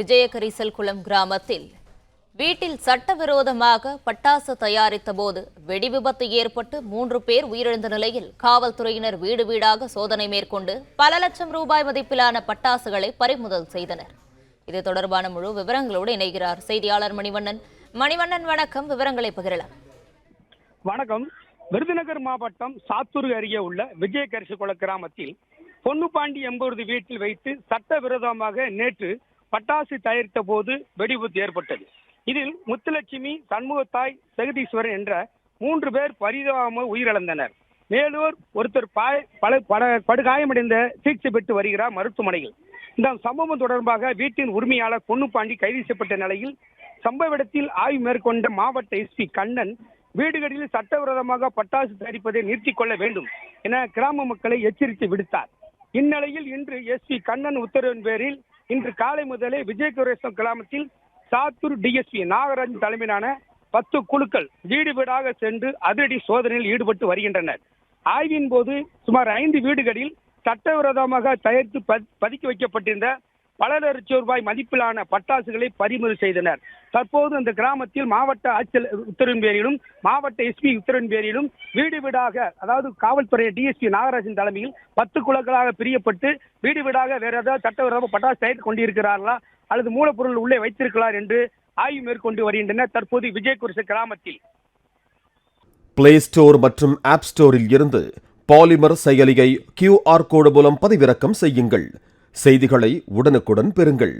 விஜயகரிசல்குளம் கிராமத்தில் வீட்டில் சட்டவிரோதமாக பட்டாசு தயாரித்த போது வெடிவிபத்து ஏற்பட்டு மூன்று பேர் உயிரிழந்த நிலையில் காவல்துறையினர் வீடு வீடாக சோதனை மேற்கொண்டு பல லட்சம் ரூபாய் மதிப்பிலான பட்டாசுகளை பறிமுதல் செய்தனர். இது தொடர்பான முழு விவரங்களோடு இணைகிறார் செய்தியாளர் மணிவண்ணன். மணிவண்ணன் வணக்கம். விவரங்களை பகிரலாம். வணக்கம். விருதுநகர் மாவட்டம் சாத்தூர் அருகே உள்ள விஜயகரிசகுள கிராமத்தில் பொன்னுபாண்டி என்பவரது வீட்டில் வைத்து சட்டவிரோதமாக நேற்று பட்டாசு தயாரித்த போது வெடிவிபத்து ஏற்பட்டது. இதில் முத்துலட்சுமி சண்முகத்தாய் ஜெகதீஸ்வரன் என்ற மூன்று பேர் பரிதாபமாக உயிரிழந்தனர். மேலூர் ஒருத்தர் பாய் பல படுகாயமடைந்த சிகிச்சை பெற்று வருகிறார் மருத்துவமனையில். இந்த சம்பவம் தொடர்பாக வீட்டின் உரிமையாளர் பொன்னுப்பாண்டி கைது செய்யப்பட்ட நிலையில் சம்பவ இடத்தில் ஆய்வு மேற்கொண்ட மாவட்ட எஸ்பி கண்ணன் வீடுகளில் சட்டவிரோதமாக பட்டாசு தயாரிப்பதை நிறுத்திக் கொள்ள வேண்டும் என கிராம மக்களை எச்சரித்து விடுத்தார். இந்நிலையில் இன்று எஸ்பி கண்ணன் உத்தரவின் பேரில் இன்று காலை முதலே விஜயகுரேசம் கிராமத்தில் சாத்தூர் டிஎஸ்பி நாகராஜன் தலைமையிலான பத்து குழுக்கள் வீடு வீடாக சென்று அதிரடி சோதனையில் ஈடுபட்டு வருகின்றனர். ஆய்வின் போது சுமார் ஐந்து வீடுகளில் சட்டவிரோதமாக தயாரித்து பதுக்கி வைக்கப்பட்டிருந்த பல லட்சம் ரூபாய் மதிப்பிலான பட்டாசுகளை பறிமுதல் செய்தனர். தற்போது அந்த கிராமத்தில் மாவட்ட ஆட்சியர் உத்தரவின் பேரிலும் மாவட்ட எஸ்பி உத்தரவின் பேரிலும் வீடு வீடாக அதாவது காவல்துறை டிஎஸ்பி நாகராஜன் தலைமையில் பத்து குழுக்களாக பிரியப்பட்டு வீடு வீடாக வேற ஏதாவது சட்டவிரோத பட்டாசு தயாரித்து கொண்டிருக்கிறார்களா அல்லது மூலப்பொருள் உள்ளே வைத்திருக்கிறார் என்று ஆய்வு மேற்கொண்டு வருகின்றனர் தற்போது விஜயகுரிச கிராமத்தில். பிளே ஸ்டோர் மற்றும் ஆப் ஸ்டோரில் இருந்து பாலிமர் செயலியை கியூஆர் கோடு மூலம் பதிவிறக்கம் செய்யுங்கள். செய்திகளை உடனுக்குடன் பெறுங்கள்.